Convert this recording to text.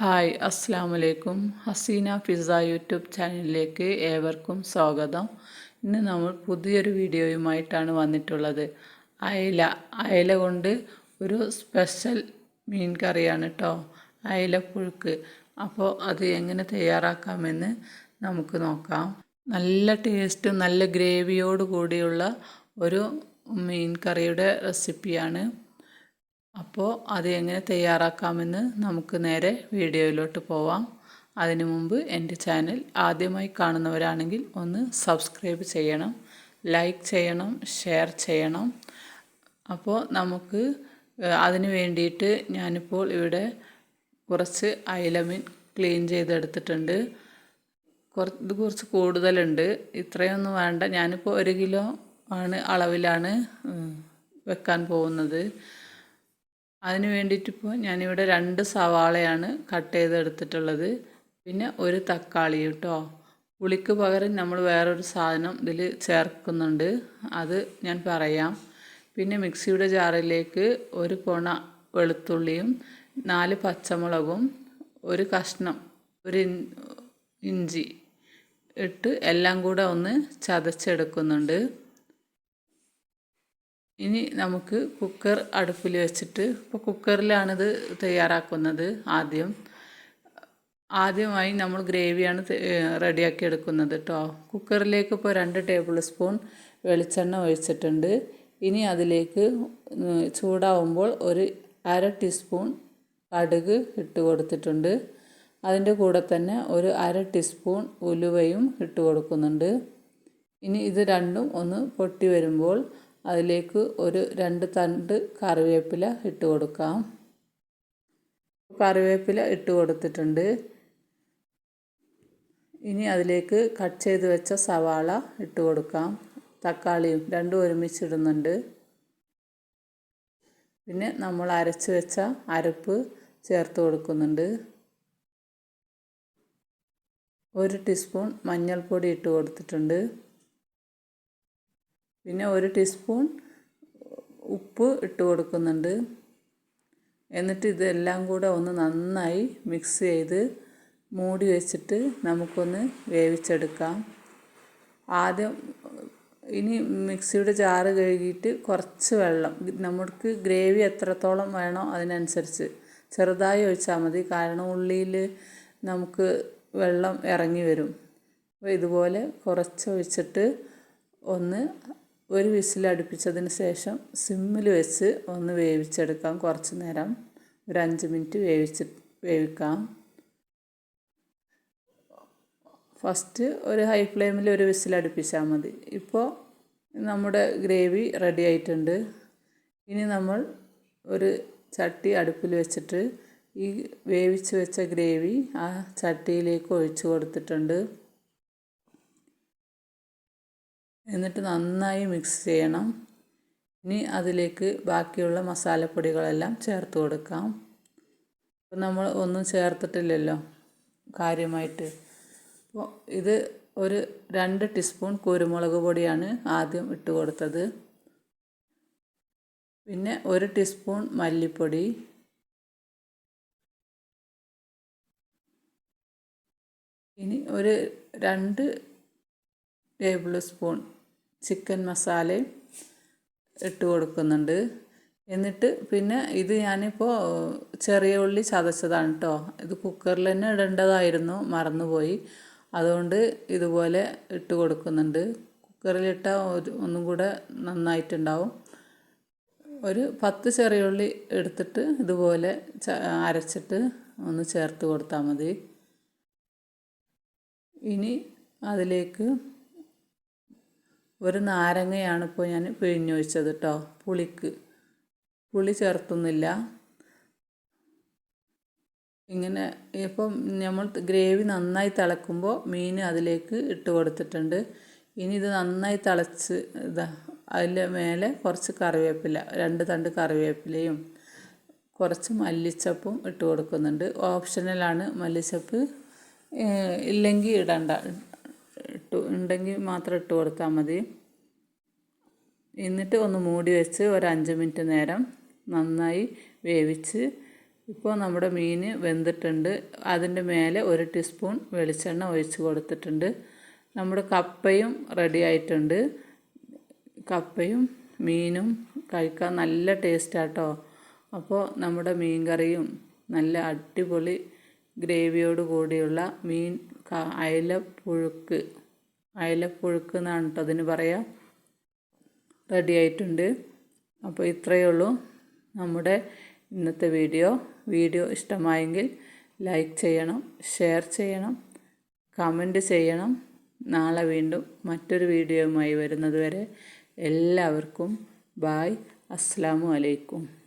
Hi അസ്സാം വലൈക്കും Hasina pizza YouTube ചാനലിലേക്ക് ഏവർക്കും സ്വാഗതം. ഇന്ന് നമ്മൾ പുതിയൊരു വീഡിയോയുമായിട്ടാണ് വന്നിട്ടുള്ളത്. അയല. അയല കൊണ്ട് ഒരു സ്പെഷ്യൽ മീൻ കറിയാണ് കേട്ടോ അയലപ്പുഴുക്ക്. അപ്പോൾ അത് എങ്ങനെ തയ്യാറാക്കാമെന്ന് നമുക്ക് നോക്കാം. നല്ല ടേസ്റ്റും നല്ല ഗ്രേവിയോട് കൂടിയുള്ള ഒരു മീൻ കറിയുടെ റെസിപ്പിയാണ് അപ്പോൾ അത് എങ്ങനെ തയ്യാറാക്കാമെന്ന് നമുക്ക് നേരെ വീഡിയോയിലോട്ട് പോവാം. അതിനു മുമ്പ് എന്റെ ചാനൽ ആദ്യമായി കാണുന്നവരാണെങ്കിൽ ഒന്ന് സബ്സ്ക്രൈബ് ചെയ്യണം ലൈക്ക് ചെയ്യണം ഷെയർ ചെയ്യണം. അപ്പോൾ നമുക്ക് അതിന് വേണ്ടിയിട്ട് ഞാനിപ്പോൾ ഇവിടെ കുറച്ച് അയലമിൻ ക്ലീൻ ചെയ്തെടുത്തിട്ടുണ്ട്. കുറച്ച് ഇത് കുറച്ച് കൂടുതലുണ്ട്. ഇത്രയൊന്നും വേണ്ട. ഞാനിപ്പോൾ ഒരു കിലോ ആണ് അളവിലാണ് വെക്കാൻ പോകുന്നത്. അതിന് വേണ്ടിയിട്ടിപ്പോൾ ഞാനിവിടെ രണ്ട് സവാളയാണ് കട്ട് ചെയ്തെടുത്തിട്ടുള്ളത്. പിന്നെ ഒരു തക്കാളി കേട്ടോ. പുളിക്ക് പകരം നമ്മൾ വേറൊരു സാധനം ഇതിൽ ചേർക്കുന്നുണ്ട്. അത് ഞാൻ പറയാം. പിന്നെ മിക്സിയുടെ ജാറിലേക്ക് ഒരു കൊണ വെളുത്തുള്ളിയും നാല് പച്ചമുളകും ഒരു കഷ്ണം ഒരു ഇഞ്ചി ഇട്ട് എല്ലാം കൂടെ ഒന്ന് ചതച്ചെടുക്കുന്നുണ്ട്. ഇനി നമുക്ക് കുക്കർ അടുപ്പിൽ വെച്ചിട്ട് ഇപ്പോൾ കുക്കറിലാണിത് തയ്യാറാക്കുന്നത് ആദ്യം. ആദ്യമായി നമ്മൾ ഗ്രേവിയാണ് റെഡിയാക്കി എടുക്കുന്നത് കേട്ടോ കുക്കറിലേക്ക് ഇപ്പോൾ രണ്ട് ടേബിൾ സ്പൂൺ വെളിച്ചെണ്ണ ഒഴിച്ചിട്ടുണ്ട്. ഇനി അതിലേക്ക് ചൂടാവുമ്പോൾ ഒരു അര ടീസ്പൂൺ കടുക് ഇട്ട് കൊടുത്തിട്ടുണ്ട്. അതിന്റെ കൂടെ തന്നെ ഒരു അര ടീസ്പൂൺ ഉലുവയും ഇട്ട് കൊടുക്കുന്നുണ്ട്. ഇനി ഇത് രണ്ടും ഒന്ന് പൊട്ടി വരുമ്പോൾ അതിലേക്ക് ഒരു രണ്ട് തണ്ട് കറിവേപ്പില ഇട്ട് കൊടുക്കാം. കറിവേപ്പില ഇട്ട് കൊടുത്തിട്ടുണ്ട്. ഇനി അതിലേക്ക് കട്ട് ചെയ്ത് വെച്ച സവാള ഇട്ട് കൊടുക്കാം. തക്കാളിയും രണ്ടും ഒരുമിച്ചിടുന്നുണ്ട് പിന്നെ നമ്മൾ അരച്ച് വെച്ച അരപ്പ് ചേർത്ത് കൊടുക്കുന്നുണ്ട്. ഒരു ടീസ്പൂൺ മഞ്ഞൾപ്പൊടി ഇട്ട് കൊടുത്തിട്ടുണ്ട്. പിന്നെ ഒരു ടീസ്പൂൺ ഉപ്പ് ഇട്ട് കൊടുക്കുന്നുണ്ട്. എന്നിട്ട് ഇതെല്ലാം കൂടെ ഒന്ന് നന്നായി മിക്സ് ചെയ്ത് മൂടി വെച്ചിട്ട് നമുക്കൊന്ന് വേവിച്ചെടുക്കാം. ആദ്യം ഇനി മിക്സിയുടെ ജാറ് കഴുകിയിട്ട് കുറച്ച് വെള്ളം നമുക്ക് ഗ്രേവി എത്രത്തോളം വേണോ അതിനനുസരിച്ച് ചെറുതായി ഒഴിച്ചാൽ മതി കാരണം ഉള്ളിയിൽ നമുക്ക് വെള്ളം ഇറങ്ങി വരും. അപ്പോൾ ഇതുപോലെ കുറച്ച് ഒഴിച്ചിട്ട് ഒന്ന് ഒരു വിസിൽ അടുപ്പിച്ചതിന് ശേഷം സിമ്മിൽ വെച്ച് ഒന്ന് വേവിച്ചെടുക്കാം. കുറച്ച് നേരം ഒരു അഞ്ച് മിനിറ്റ് വേവിച്ച് വേവിക്കാം. ഫസ്റ്റ് ഒരു ഹൈ ഫ്ലെയിമിൽ ഒരു വിസിൽ അടുപ്പിച്ചാൽ മതി. ഇപ്പോൾ നമ്മുടെ ഗ്രേവി റെഡി ആയിട്ടുണ്ട്. ഇനി നമ്മൾ ഒരു ചട്ടി അടുപ്പിൽ വെച്ചിട്ട് ഈ വേവിച്ച് വെച്ച ഗ്രേവി ആ ചട്ടിയിലേക്ക് ഒഴിച്ചു കൊടുത്തിട്ടുണ്ട്. എന്നിട്ട് നന്നായി മിക്സ് ചെയ്യണം. ഇനി അതിലേക്ക് ബാക്കിയുള്ള മസാലപ്പൊടികളെല്ലാം ചേർത്ത് കൊടുക്കാം. ഇപ്പം നമ്മൾ ഒന്നും ചേർത്തിട്ടില്ലല്ലോ കാര്യമായിട്ട്. അപ്പോൾ ഇത് ഒരു രണ്ട് ടീസ്പൂൺ കുരുമുളക് പൊടിയാണ് ആദ്യം ഇട്ട് കൊടുത്തത്. പിന്നെ ഒരു ടീസ്പൂൺ മല്ലിപ്പൊടി. ഇനി ഒരു രണ്ട് ടേബിൾ സ്പൂൺ ചിക്കൻ മസാലയും ഇട്ട് കൊടുക്കുന്നുണ്ട്. എന്നിട്ട് പിന്നെ ഇത് ഞാനിപ്പോൾ ചെറിയ ഉള്ളി ചതച്ചതാണ് കേട്ടോ ഇത് കുക്കറിൽ തന്നെ ഇടേണ്ടതായിരുന്നു മറന്നുപോയി. അതുകൊണ്ട് ഇതുപോലെ ഇട്ട് കൊടുക്കുന്നുണ്ട്. കുക്കറിലിട്ട ഒരു ഒന്നും കൂടെ നന്നായിട്ടുണ്ടാവും. ഒരു പത്ത് ചെറിയ ഉള്ളി എടുത്തിട്ട് ഇതുപോലെ അരച്ചിട്ട് ഒന്ന് ചേർത്ത് കൊടുത്താൽ മതി. ഇനി അതിലേക്ക് ഒരു നാരങ്ങയാണ് ഇപ്പോൾ ഞാൻ പിഴിഞ്ഞൊഴിച്ചത് കേട്ടോ പുളിക്ക്. പുളി ചേർത്തുന്നില്ല. ഇങ്ങനെ ഇപ്പം നമ്മൾ ഗ്രേവി നന്നായി തിളക്കുമ്പോൾ മീൻ അതിലേക്ക് ഇട്ട് കൊടുത്തിട്ടുണ്ട്. ഇനി ഇത് നന്നായി തിളച്ച് ഇതാ അതിന്റെ മേലെ കുറച്ച് കറിവേപ്പില രണ്ട് തണ്ട് കറിവേപ്പിലയും കുറച്ച് മല്ലിച്ചപ്പും ഇട്ട് കൊടുക്കുന്നുണ്ട്. ഓപ്ഷനലാണ് മല്ലിച്ചപ്പ് ഇല്ലെങ്കിൽ ഇടണ്ട. ഉണ്ടെങ്കിൽ മാത്രം ഇട്ട് കൊടുത്താൽ മതി. എന്നിട്ട് ഒന്ന് മൂടി വെച്ച് ഒരു അഞ്ച് മിനിറ്റ് നേരം നന്നായി വേവിച്ച് ഇപ്പോൾ നമ്മുടെ മീൻ വെന്തിട്ടുണ്ട്. അതിന്റെ മേലെ ഒരു ടീസ്പൂൺ വെളിച്ചെണ്ണ ഒഴിച്ച് കൊടുത്തിട്ടുണ്ട്. നമ്മുടെ കപ്പയും റെഡി ആയിട്ടുണ്ട്. കപ്പയും മീനും കഴിക്കാൻ നല്ല ടേസ്റ്റാട്ടോ അപ്പോൾ നമ്മുടെ മീൻ കറിയും നല്ല അടിപൊളി ഗ്രേവിയോട് കൂടിയുള്ള മീൻ അയലപ്പുഴുക്ക് അയലപ്പുഴുക്ക് എന്നാണ് കേട്ടോ അതിന് പറയാം. റെഡി ആയിട്ടുണ്ട്. അപ്പോൾ ഇത്രയേ ഉള്ളൂ നമ്മുടെ ഇന്നത്തെ വീഡിയോ. വീഡിയോ ഇഷ്ടമായെങ്കിൽ ലൈക്ക് ചെയ്യണം ഷെയർ ചെയ്യണം കമന്റ് ചെയ്യണം. നാളെ വീണ്ടും മറ്റൊരു വീഡിയോയുമായി വരുന്നത് വരെ എല്ലാവർക്കും ബായ്. അസ്സാം അലൈക്കും.